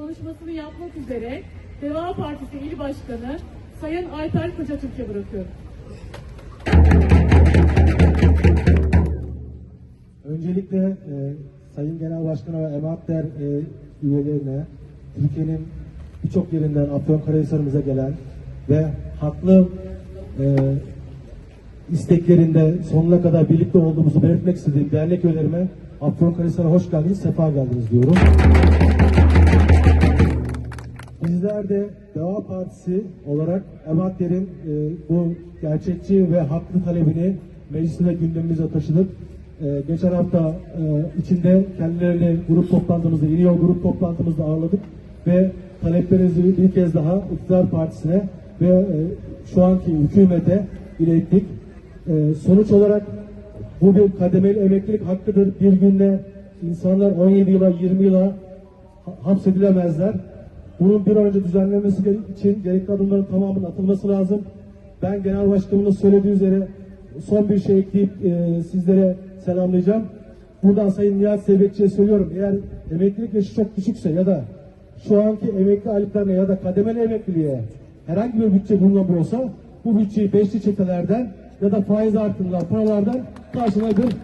konuşmasını yapmak üzere Deva Partisi İl Başkanı Sayın Alper Koçatürk'e bırakıyorum. Öncelikle e, Sayın Genel Başkan'a ve Ematler e, üyelerine, Türkiye'nin birçok yerinden Afyonkarahisar'ımıza gelen ve haklı e, isteklerinde sonuna kadar birlikte olduğumuzu belirtmek istediğim dernek üyelerime Afyonkarahisar'a hoş geldiniz, sefa geldiniz diyorum. Bizler de Deva Partisi olarak Ematler'in e, bu gerçekçi ve haklı talebini meclisine gündemimize taşıdık. E, geçen hafta e, içinde kendileriyle grup toplantımızda, yeni yol grup toplantımızda ağırladık ve taleplerinizi bir kez daha İktidar Partisi'ne ve e, şu anki hükümete ilettik. E, sonuç olarak bu bir kademeli emeklilik hakkıdır. Bir günde insanlar 17 yıla 20 yıla ha- hapsedilemezler. Bunun bir an önce düzenlenmesi için gerekli adımların tamamının atılması lazım. Ben Genel Başkanımın söylediği üzere son bir şey ekleyip e, sizlere selamlayacağım. Buradan Sayın Nihat Zeybekçi'ye söylüyorum. Eğer emeklilik yaşı çok düşükse ya da şu anki emekli aylıklarına ya da kademeli emekliliğe herhangi bir bütçe bulunamıyorsa bu bütçeyi beşli çetelerden ya da faiz artırılan paralardan karşılanabilir.